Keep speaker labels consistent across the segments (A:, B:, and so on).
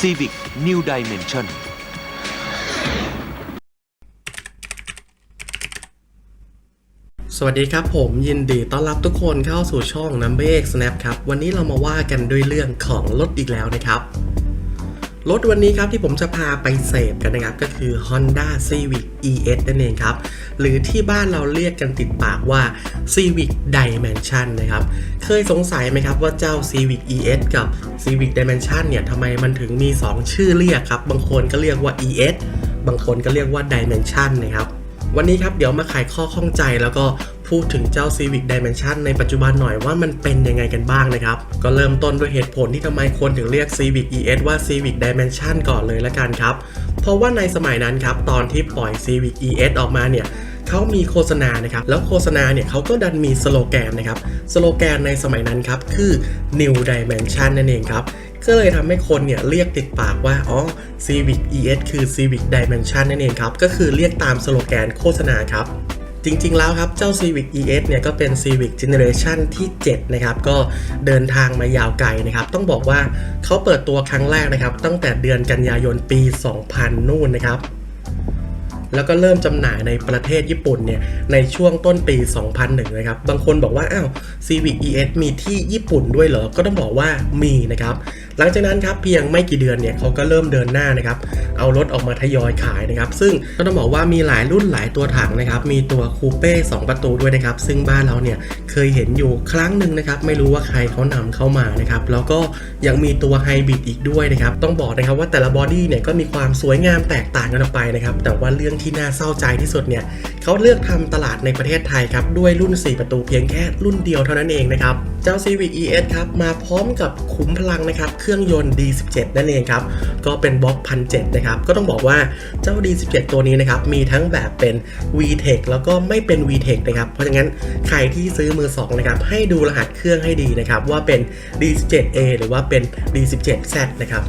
A: Civic New Dimension
B: สวัสดีครับผมยินดีต้อนรับทุกคนเข้าสู่ช่อง Number X Snap ครับ วันนี้เรามาว่ากันด้วยเรื่องของรถอีกแล้วนะครับ รถวันนี้ครับที่ผมจะพาไปเสพกันนะครับก็คือ Honda Civic ES นั่นเองครับ หรือที่บ้านเราเรียกกันติดปากว่า Civic Dimension นะครับ เคยสงสัยไหมครับว่าเจ้า Civic ES กับ Civic Dimension เนี่ยทำไมมันถึงมี 2 ชื่อเรียกครับ บางคนก็เรียกว่า ES บางคนก็เรียกว่า Dimension นะครับวันนี้ครับเดี๋ยวมาไขข้อข้องใจแล้วก็ พูดถึงเจ้า Civic Dimension ในปัจจุบันหน่อยว่ามันเป็นยังไงกันบ้างนะครับ ก็เริ่มต้นด้วยเหตุผลที่ทำไมคนถึงเรียก Civic ES ว่า Civic Dimension ก่อนเลยละกันครับ เพราะว่าในสมัยนั้นครับ ตอนที่ปล่อย Civic ES ออกมาเนี่ยเขามีโฆษณานะครับ แล้วโฆษณาเนี่ยเขาก็ดันมีสโลแกนนะครับ สโลแกนในสมัยนั้นครับ คือ New Dimension นั่นเองครับ ก็เลยทำให้คนเนี่ยเรียกติดปากว่า อ๋อ Civic ES คือ Civic Dimension นั่นเองครับ ก็คือเรียกตามสโลแกนโฆษณาครับ จริงๆแล้วครับ เจ้า Civic ES เนี่ยก็เป็น Civic Generation ที่ 7 นะครับ ก็เดินทางมายาวไกลนะครับ ต้องบอกว่าเขาเปิดตัวครั้งแรกนะครับ ตั้งแต่เดือนกันยายนปี 2000 นู่นนะครับแล้วก็เริ่มจำหน่ายในประเทศญี่ปุ่นเนี่ยในช่วงต้นปี 2001 นะครับ บางคนบอกว่า อ้าว Civic ES มีที่ญี่ปุ่นด้วยเหรอ ก็ต้องบอกว่ามีนะครับ หลังจากนั้นครับเพียงไม่กี่เดือนเนี่ยเขาก็เริ่มเดินหน้านะครับเอารถออกมาทยอยขายนะครับ ซึ่งก็ต้องบอกว่ามีหลายรุ่นหลายตัวถังนะครับ มีตัวคูเป้2ประตูด้วยนะครับ ซึ่งบ้านเราเนี่ยเคยเห็นอยู่ครั้งหนึ่งนะครับ ไม่รู้ว่าใครเขานำเข้ามานะครับ แล้วก็ยังมีตัวไฮบริดอีกด้วยนะครับ ต้องบอกนะครับว่าแต่ละบอดี้เนี่ยก็มีความสวยงามแตกต่างกันออกไปนะครับ แต่ว่าเรื่องที่น่าเศร้าใจที่สุดเนี่ย เขาเลือกทำตลาดในประเทศไทยครับ ด้วยรุ่น 4 ประตูเพียงแค่รุ่นเดียวเท่านั้นเองนะครับ เจ้า Civic ES ครับ มาพร้อมกับขุมพลังนะครับ เครื่องยนต์ D17 นั่นเองครับ ก็เป็นบล็อกพันเนะครับ ก็ต้องบอกว่าเจ้า D17 ตัวนี้นะครับ มีทั้งแบบเป็น VTEC แล้วก็ไม่เป็น VTEC นะครับ เพราะฉะนั้นใครที่ซื้อมือ2นะครับ ให้ดูรหัสเครื่องให้ดีนะครับ ว่าเป็น D17A หรือว่าเป็น D17Z นะครับ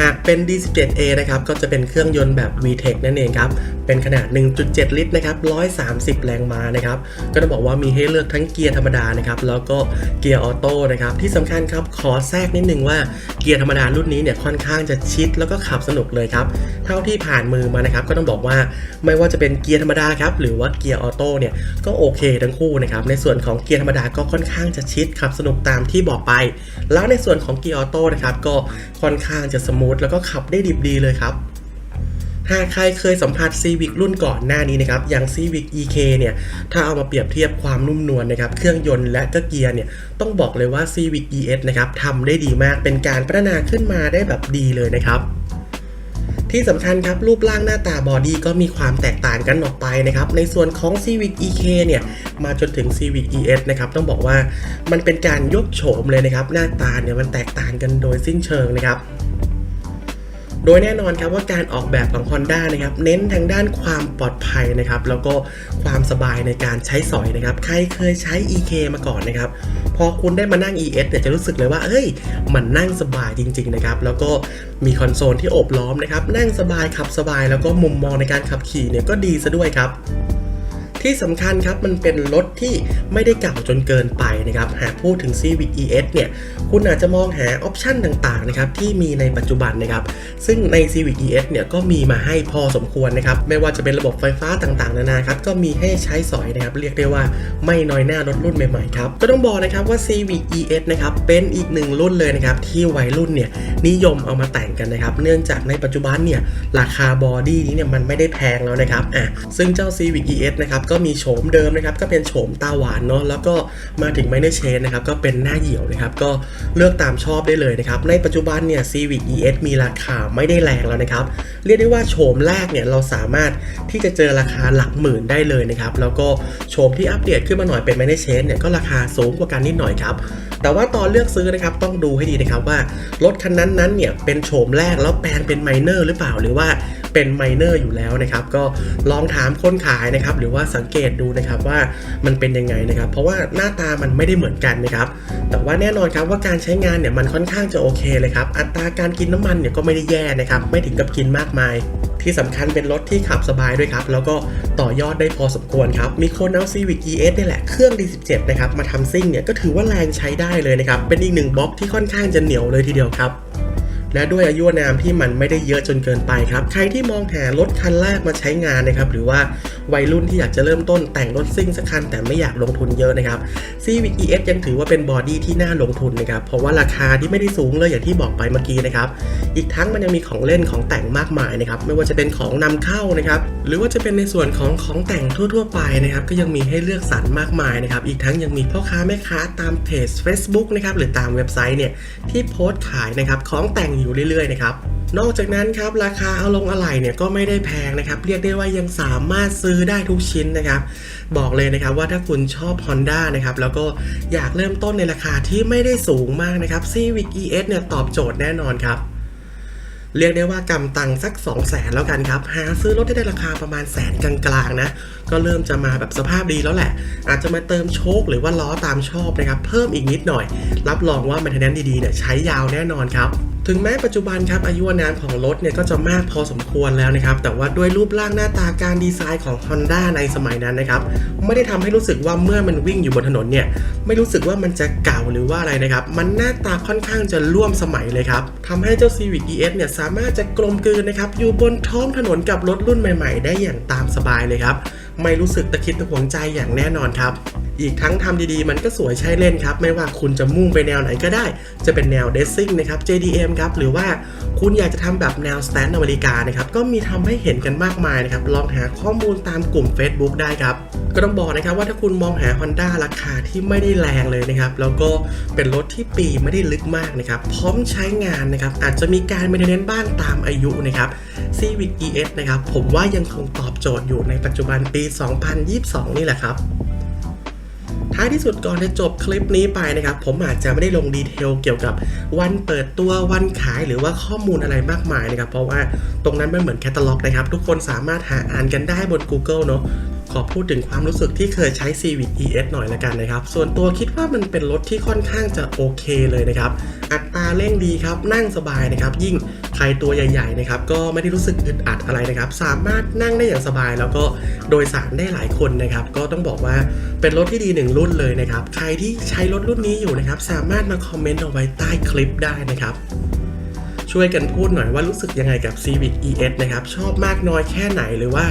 B: หากเป็น D17A นะครับก็จะเป็นเครื่องยนต์แบบ VTEC นั่นเองครับ เป็นขนาด 1.7 ลิตรนะครับ130 แรงม้านะครับ ก็ต้องบอกว่ามีให้เลือกทั้งเกียร์ธรรมดานะครับแล้วก็เกียร์ออโต้นะครับ ที่สำคัญครับขอแทรกนิดนึงว่าเกียร์ธรรมดารุ่นนี้เนี่ยค่อนข้างจะชิดแล้วก็ขับสนุกเลยครับ เท่าที่ผ่านมือมานะครับก็ต้องบอกว่าไม่ว่าจะเป็นเกียร์ธรรมดาครับหรือว่าเกียร์ออโต้เนี่ยก็โอเคทั้งคู่นะครับในส่วนของเกียร์ธรรมดาก็ค่อนข้างจะชิดขับสนุกตามที่บอกไป แล้วในส่วนของเกียร์ออโต้นะครับก็ค่อนข้างจะสมูทแล้วก็ขับได้ดิบดีเลยครับ หากใครเคยสัมผัส Civic รุ่นก่อนหน้านี้นะครับ อย่าง Civic EK เนี่ย ถ้าเอามาเปรียบเทียบความนุ่มนวลนะครับ เครื่องยนต์และก็เกียร์เนี่ย ต้องบอกเลยว่า Civic ES นะครับทำได้ดีมาก เป็นการพัฒนาขึ้นมาได้แบบดีเลยนะครับที่สำคัญครับ รูปร่างหน้าตาบอดี้ก็มีความแตกต่างกันออกไปนะครับ ในส่วนของ Civic EK เนี่ย มาจนถึง Civic ES นะครับ ต้องบอกว่ามันเป็นการยกโฉมเลยนะครับ หน้าตาเนี่ยมันแตกต่างกันโดยสิ้นเชิงนะครับ โดยแน่นอนครับว่าการออกแบบของ Honda นะครับเน้นทางด้านความปลอดภัยนะครับแล้วก็ความสบายในการใช้สอยนะครับใครเคยใช้ EK มาก่อนนะครับพอคุณได้มานั่ง ES เนี่ยจะรู้สึกเลยว่าเอ้ยมันนั่งสบายจริงๆนะครับแล้วก็มีคอนโซลที่โอบล้อมนะครับนั่งสบายขับสบาย แล้วก็มุมมองในการขับขี่เนี่ยก็ดีซะด้วยครับ ที่สำคัญครับมันเป็นรถที่ไม่ได้เก่าจนเกินไปนะครับหากพูดถึง Civic ES เนี่ยคุณอาจจะมองหาออปชันต่างๆนะครับที่มีในปัจจุบันนะครับซึ่งใน Civic ES เนี่ยก็มีมาให้พอสมควรนะครับไม่ว่าจะเป็นระบบไฟฟ้าต่างๆนานาครับก็มีให้ใช้สอยนะครับเรียกได้ว่าไม่น้อยหน้ารถรุ่นใหม่ๆครับก็ต้องบอกนะครับว่า Civic ES นะครับเป็นอีกหนึ่งรุ่นเลยนะครับที่วัยรุ่นเนี่ยนิยมเอามาแต่งกันนะครับเนื่องจากในปัจจุบันเนี่ยราคาบอดี้นี้เนี่ยมันไม่ได้แพงแล้วนะครับอะซึ่งเจ้า Civic ES นะครับก็มีโฉมเดิมนะครับ ก็เป็นโฉมตาหวานเนาะแล้วก็มาถึงไม่ได้เชนนะครับก็เป็นหน้าเหี่ยวนะครับ ก็เลือกตามชอบได้เลยนะครับ ในปัจจุบันเนี่ย Civic ES มีราคาไม่ได้แรงแล้วนะครับ เรียกได้ว่าโฉมแรกเนี่ยเราสามารถที่จะเจอราคาหลักหมื่นได้เลยนะครับ แล้วก็โฉมที่อัปเดตขึ้นมาหน่อยเป็นไม่ได้เชนเนี่ยก็ราคาสูงกว่ากันนิดหน่อยครับแต่ว่าตอนเลือกซื้อนะครับต้องดูให้ดีนะครับว่ารถคันนั้นนั้นเนี่ยเป็นโฉมแรกแล้วแปลงเป็นไมเนอร์หรือเปล่าหรือว่า เป็นไมเนอร์อยู่แล้วนะครับ ก็ลองถามคนขายนะครับ หรือว่าสังเกตดูนะครับว่ามันเป็นยังไงนะครับ เพราะว่าหน้าตามันไม่ได้เหมือนกันนะครับ แต่ว่าแน่นอนครับว่าการใช้งานเนี่ยมันค่อนข้างจะโอเคเลยครับ อัตราการกินน้ำมันเนี่ยก็ไม่ได้แย่นะครับ ไม่ถึงกับกินมากมาย ที่สำคัญเป็นรถที่ขับสบายด้วยครับ แล้วก็ต่อยอดได้พอสมควรครับ มีคนเอา Civic ES นี่แหละเครื่อง D17 นะครับมาทำซิ่งเนี่ยก็ถือว่าแรงใช้ได้เลยนะครับ เป็นอีกหนึ่งบล็อกที่ค่อนข้างจะเหนียวเลยทีเดียวครับ และด้วยอายุนามที่มันไม่ได้เยอะจนเกินไปครับ ใครที่มองหารถคันแรกมาใช้งานนะครับหรือว่าวัยรุ่นที่อยากจะเริ่มต้นแต่งรถซิ่งสักคันแต่ไม่อยากลงทุนเยอะนะครับ Civic ES ยังถือว่าเป็นบอดี้ที่น่าลงทุนนะครับเพราะว่าราคาที่ไม่ได้สูงเลยอย่างที่บอกไปเมื่อกี้นะครับอีกทั้งมันยังมีของเล่นของแต่งมากมายนะครับไม่ว่าจะเป็นของนำเข้านะครับหรือว่าจะเป็นในส่วนของของแต่งทั่ว ๆ ไปนะครับก็ยังมีให้เลือกสรรมากมายนะครับอีกทั้งยังมีพ่อค้าแม่ค้าตามเพจ Facebook นะครับหรือตามเว็บไซต์เนี่ยที่โพสต์ขายนะครับของแต่งอยู่เรื่อยๆนะครับนอกจากนั้นครับราคาเอาลงอะไหล่เนี่ยก็ไม่ได้แพงนะครับเรียกได้ว่ายังสามารถซื้อได้ทุกชิ้นนะครับบอกเลยนะครับว่าถ้าคุณชอบ Honda นะครับแล้วก็อยากเริ่มต้นในราคาที่ไม่ได้สูงมากนะครับ Civic ES เนี่ยตอบโจทย์แน่นอนครับเรียกได้ว่ากำตังสัก 2 0 0แสนแล้วกันครับ หาซื้อรถได้ในราคาประมาณแสนกลางๆนะ ก็เริ่มจะมาแบบสภาพดีแล้วแหละ อาจจะมาเติมโชคหรือว่าล้อตามชอบนะครับ เพิ่มอีกนิดหน่อย รับรองว่า maintenance ดีๆเนี่ยใช้ยาวแน่นอนครับ ถึงแม้ปัจจุบันครับอายุอานของรถเนี่ยก็จะมากพอสมควรแล้วนะครับ แต่ว่าด้วยรูปร่างหน้าตาการดีไซน์ของ Honda ในสมัยนั้นนะครับ ไม่ได้ทำให้รู้สึกว่าเมื่อมันวิ่งอยู่บนถนนเนี่ย ไม่รู้สึกว่ามันจะเก่าหรือว่าอะไรนะครับ มันหน้าตาค่อนข้างจะร่วมสมัยเลยครับทำให้เจ้า Civic ES เนี่ยสามารถจะกลมกลืนนะครับอยู่บนท้องถนนกับรถรุ่นใหม่ ๆ ได้อย่างตามสบายเลยครับ ไม่รู้สึกตะคิดตะหวงใจอย่างแน่นอนครับ อีกทั้งทำดีๆ มันก็สวยใช้เล่นครับ ไม่ว่าคุณจะมุ่งไปแนวไหนก็ได้ จะเป็นแนวเดซซิ่งนะครับ JDM ครับ หรือว่าคุณอยากจะทำแบบแนวสแตนอเมริกานะครับ ก็มีทำให้เห็นกันมากมายนะครับ ลองหาข้อมูลตามกลุ่ม Facebook ได้ครับ ก็ต้องบอกนะครับว่าถ้าคุณมองหา Honda ราคาที่ไม่ได้แรงเลยนะครับ แล้วก็เป็นรถที่ปีไม่ได้ลึกมากนะครับ พร้อมใช้งานนะครับ อาจจะมีการ maintenance บ้างตามอายุนะครับ Civic ES นะครับ ผมว่ายังคงตอบโจทย์อยู่ในปัจจุบันปี 2022 นี่แหละครับ ท้ายที่สุดก่อนจะจบคลิปนี้ไปนะครับ ผมอาจจะไม่ได้ลงดีเทลเกี่ยวกับวันเปิดตัววันขายหรือว่าข้อมูลอะไรมากมายนะครับ เพราะว่าตรงนั้นมันเหมือนแคตตาล็อกนะครับ ทุกคนสามารถหาอ่านกันได้บน Google เนาะ ขอพูดถึงความรู้สึกที่เคยใช้ Civic ES หน่อยละกันนะครับ ส่วนตัวคิดว่ามันเป็นรถที่ค่อนข้างจะโอเคเลยนะครับ อัตราเร่งดีครับ นั่งสบายนะครับ ยิ่งใครตัวใหญ่ๆนะครับก็ไม่ได้รู้สึกอึดอัดอะไรนะครับ สามารถนั่งได้อย่างสบายแล้วก็โดยสารได้หลายคนนะครับ ก็ต้องบอกว่าเป็นรถที่ดีหนึ่งรุ่นเลยนะครับ ใครที่ใช้รถรุ่นนี้อยู่นะครับ สามารถมาคอมเมนต์เอาไว้ใต้คลิปได้นะครับ ช่วยกันพูดหน่อยว่ารู้สึกยังไงกับ Civic ES นะครับ ชอบมากน้อยแค่ไหนหรือว่า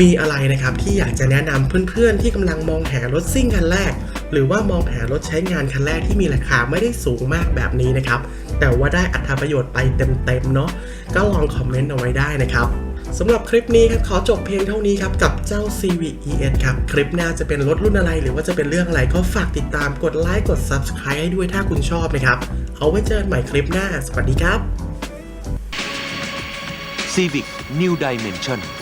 B: มีอะไรนะครับที่อยากจะแนะนำเพื่อนๆ ที่กำลังมองหารถซิ่งคันแรก หรือว่ามองหารถใช้งานคันแรกที่มีราคาไม่ได้สูงมากแบบนี้นะครับ แต่ว่าได้อัตราประโยชน์ไปเต็มๆเนาะก็ลองคอมเมนต์เอาไว้ได้นะครับสำหรับคลิปนี้ครับขอจบเพียงเท่านี้ครับ กับเจ้า CVES ครับ คลิปหน้าจะเป็นรถรุ่นอะไร หรือว่าจะเป็นเรื่องอะไรก็ฝากติดตามกดไลค์กด Subscribe ให้ด้วยถ้าคุณชอบนะครับ เอาไว้เจอกันใหม่คลิปหน้า สวัสดีครับ
A: Civic New Dimension